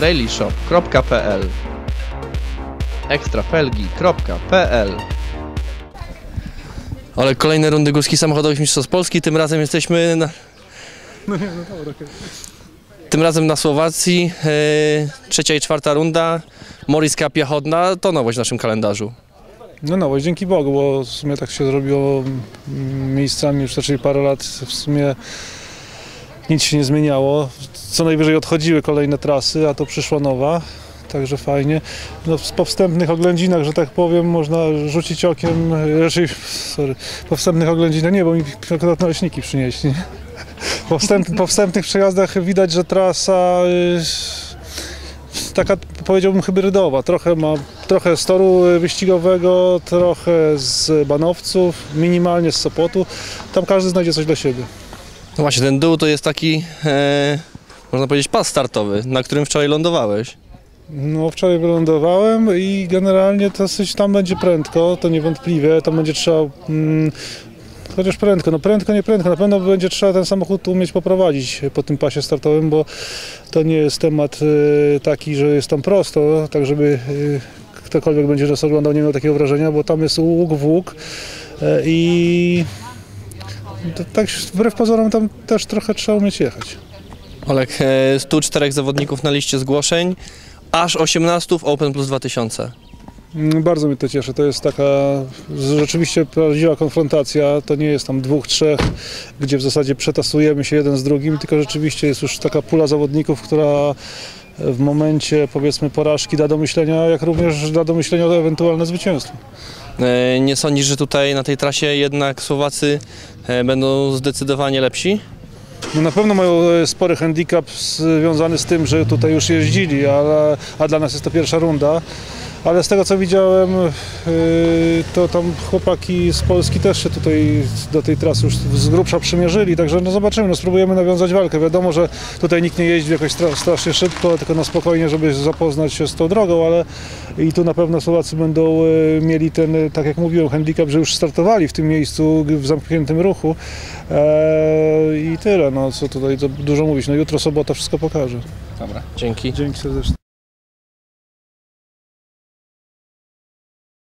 dailyshop.pl ekstrafelgi.pl Ale kolejne rundy górskich samochodowych mistrzostw Polski, tym razem jesteśmy na... Tym razem na Słowacji, e, trzecia i czwarta runda, Moriska Piachodna, to nowość w naszym kalendarzu. No nowość, dzięki Bogu, bo w sumie tak się zrobiło miejscami już zaczęli parę lat, w sumie nic się nie zmieniało. Co najwyżej odchodziły kolejne trasy, a to przyszła nowa, także fajnie. No, po wstępnych oględzinach, że tak powiem, można rzucić okiem, raczej, sorry, po wstępnych oględzinach, nie, bo mi akurat naleśniki przynieśli. Po, wstęp, po wstępnych przejazdach widać, że trasa y, taka powiedziałbym hybrydowa. Trochę ma trochę z toru wyścigowego, trochę z banowców, minimalnie z Sopotu. Tam każdy znajdzie coś dla siebie. No właśnie, ten dół to jest taki, e, można powiedzieć, pas startowy, na którym wczoraj lądowałeś. No wczoraj wylądowałem i generalnie dosyć tam będzie prędko, to niewątpliwie. Tam będzie trzeba mm, Chociaż prędko, no prędko, nie prędko. Na pewno będzie trzeba ten samochód umieć poprowadzić po tym pasie startowym, bo to nie jest temat y, taki, że jest tam prosto, tak żeby y, ktokolwiek będzie nas oglądał, nie miał takiego wrażenia, bo tam jest łuk w łuk y, i tak wbrew pozorom tam też trochę trzeba umieć jechać. Olek, e, 104 zawodników na liście zgłoszeń, aż 18 w Open Plus 2000. Mm, Bardzo mnie to cieszy. To jest taka rzeczywiście prawdziwa konfrontacja. To nie jest tam dwóch, trzech, gdzie w zasadzie przetasujemy się jeden z drugim, tylko rzeczywiście jest już taka pula zawodników, która w momencie powiedzmy porażki da do myślenia, jak również da do myślenia o ewentualne zwycięstwo. E, Nie sądzisz, że tutaj na tej trasie jednak Słowacy e, będą zdecydowanie lepsi? No na pewno mają e, spory handicap związany z tym, że tutaj już jeździli, ale, a dla nas jest to pierwsza runda. Ale z tego co widziałem, yy, to tam chłopaki z Polski też się tutaj do tej trasy już z grubsza przymierzyli, także no zobaczymy, no spróbujemy nawiązać walkę. Wiadomo, że tutaj nikt nie jeździ jakoś stra- strasznie szybko, tylko na spokojnie, żeby zapoznać się z tą drogą, ale i tu na pewno Słowacy będą yy, mieli ten, yy, tak jak mówiłem, handicap, że już startowali w tym miejscu w zamkniętym ruchu. Eee, I tyle, no co tutaj dużo mówić. No jutro sobota wszystko pokaże. Dobra. Dzięki. Dzięki serdecznie.